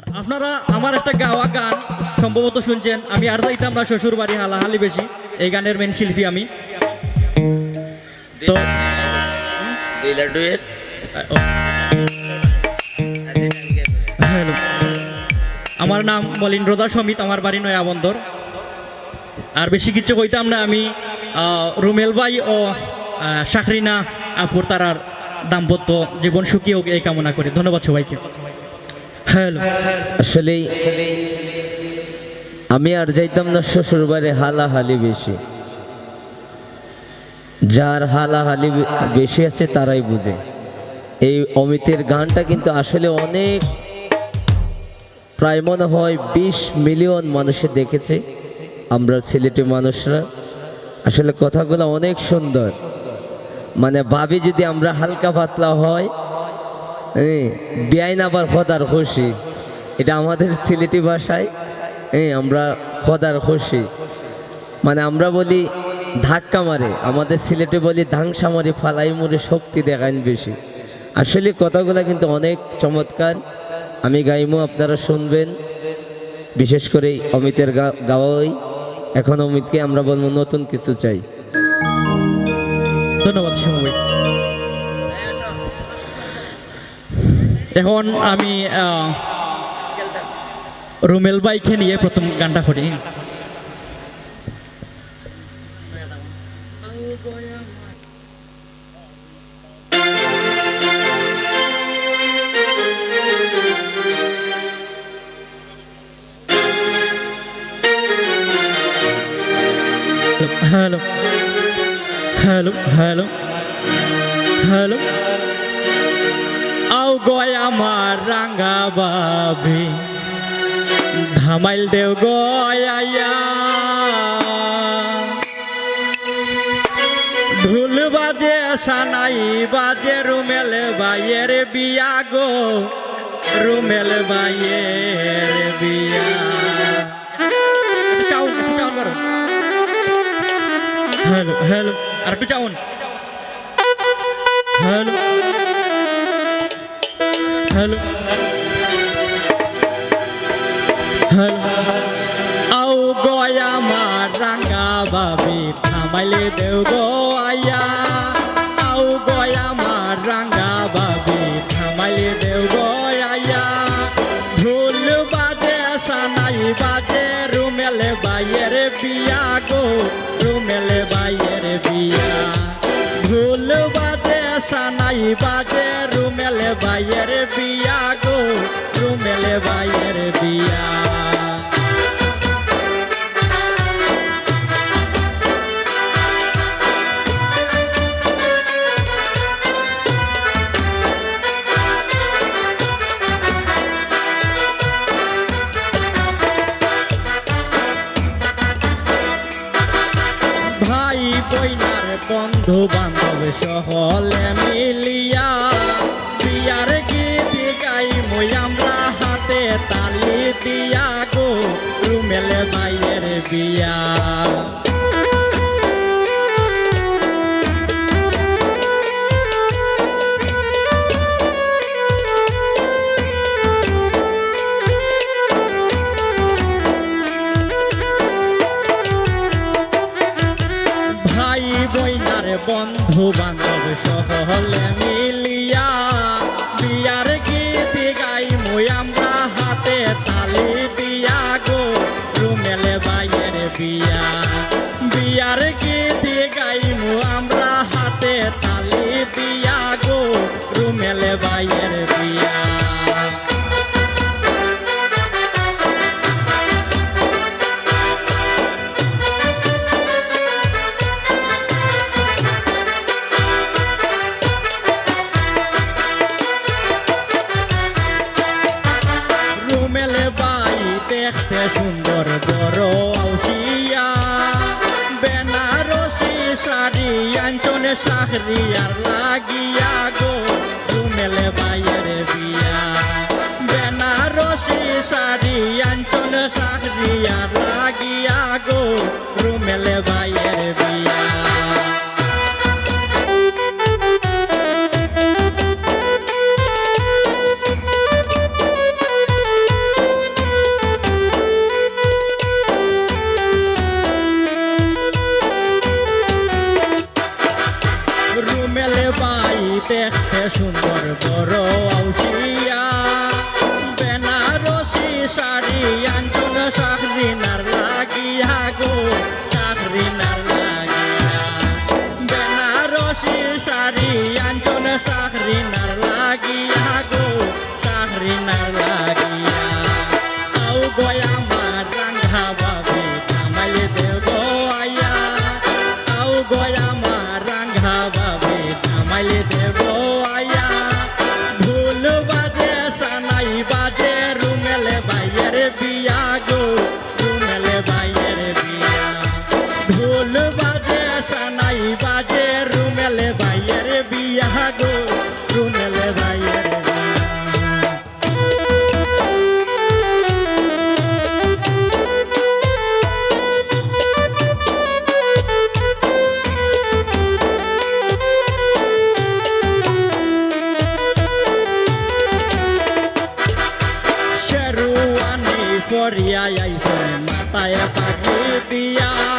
আর আপনারা আমার একটা গাওয়া গান সম্ভবত শুনছেন। আমি আর যাইতাম না শ্বশুর বাড়ি হালাহালি বেশি। এই গানের মেন শিল্পী আমি। তো আমার নাম মলিন্দ্রদা সমিত আমার বাড়ি নয়া বন্দর আর বেশি কিছু কইতাম না আমি রুমেল ভাই ও শাকরিনা আপুর তারার দাম্পত্য জীবন সুখী হোক এই কামনা করি। ধন্যবাদ সবাইকে। হ্যালো। আসলে আমি আর যাইতাম না শ্বশুর বাড়ি হালাহালি বেশি। যার হালাহালি বেশি আছে তারাই বুঝে। এই অমিতের গানটা কিন্তু আসলে অনেক প্রায় মনে হয় বিশ মিলিয়ন মানুষে দেখেছে। আমরা সিলেটি মানুষরা। আসলে কথাগুলো অনেক সুন্দর। মানে ভাবি যদি আমরা হালকা পাতলা হ্যাঁ, বেআইন আবার খদার খুশি। এটা আমাদের সিলেটি ভাষায় হ্যাঁ আমরা খদার খুশি। মানে আমরা বলি ধাক্কা মারে, আমাদের সিলেটে বলি ধাংসা মারি, ফালাই মুড়ে শক্তি দেখান বেশি। আসলে কথাগুলো কিন্তু অনেক চমৎকার। আমি গাইমো, আপনারা শুনবেন। বিশেষ করে অমিতের গাওয়াই। এখন অমিতকে আমরা বলব নতুন কিছু চাই। ধন্যবাদ সময় এখন আমি রুমেল বাইকে নিয়ে প্রথম গানটা করি। হ্যালো হ্যালো হ্যালো হ্যালো আও গয় আমার রাঙ্গা বাবি। ধামাইল দেও গয় আইয়া ঢুল বাজে, সানাই বাজে, রুমেল বাইয়ের বিয়া গো। রুমেল বাইয়ের বিয়া। হ্যালো হ্যালো, আর একটু চাউন হ্যালো। হ্যালো হ্যালো আও গয়া মার রাঙ্গা বাবি থামাইলে দেও গো আয়া আও গয়া মার রাঙ্গা বাবি থামাইলে দেও গো আয়া ঢোল বাজে সানাই বাজে রুমেলে বাইয়ের বিয়া গো রুমেলে বাইয়ের বিয়া বন্ধু বান্ধব সহলে মিলিয়া বিয়ার গীত গাই মই আমরা হাতে তালি দিয়া গো। রুমেলে বাইয়ের বিয়া। বন্ধু বান্ধব সকলে মিলিয়া বিয়ার আর লাগিয়া Goya. দিয়া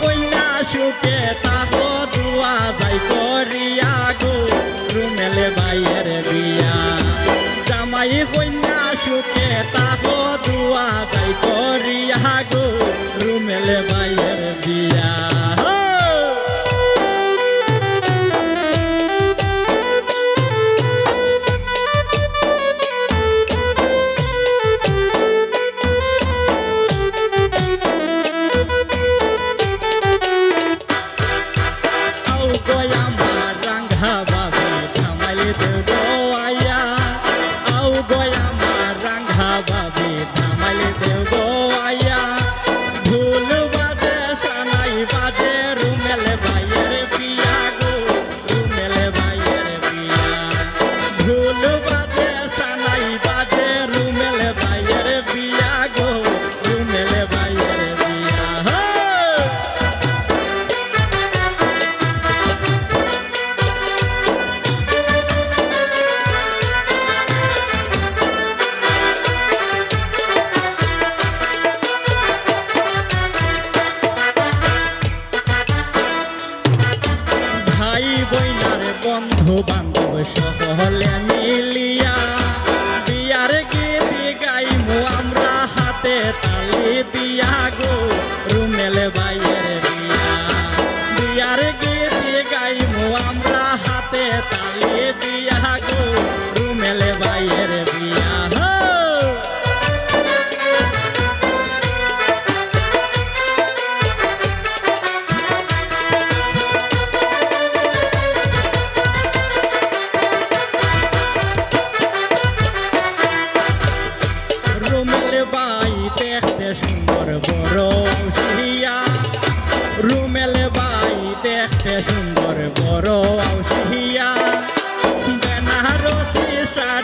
কন্যা সুখে তাহ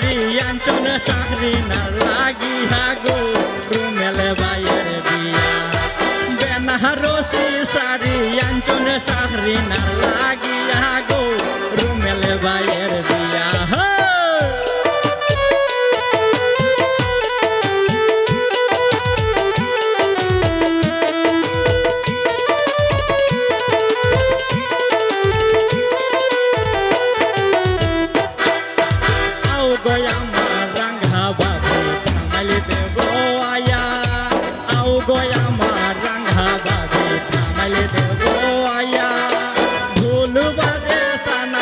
করিয়ান চন সাহরি না লাগি হাগো, রুমেলে বাইয়ের বিয়া। বেনারসি সারিয়ান চন সাহরি না লাগি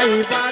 bye. bye